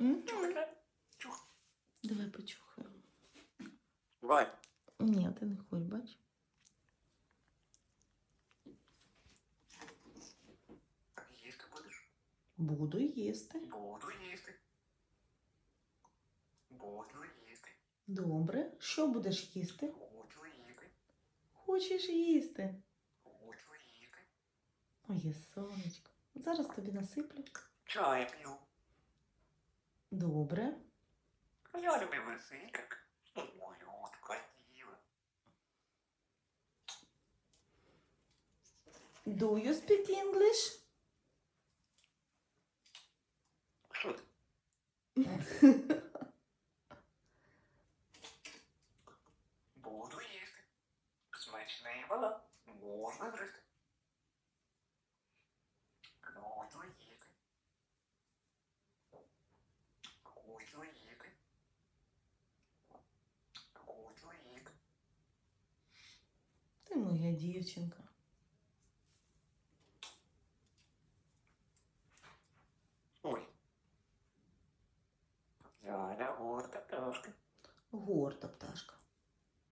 М? Давай почухаємо. Давай. Ні, ти не хочеш, бач. Їсти будеш? Буду їсти. Буду їсти. Буду їсти. Добре. Що будеш їсти? Хочу їсти. Хочеш їсти. Хочу їсти. Моє сонечко. Зараз тобі насиплю. Чай п'ю. Добре. Я люблю висикок. Малютка діва. Do you speak English? Що ти? Буду їсти. Смачний вона. Можна гристи. Буду їсти. Хочу їсти. Хочу їсти. Ти моя дівчинка. Ой. Я не горда трошки. Горда пташка.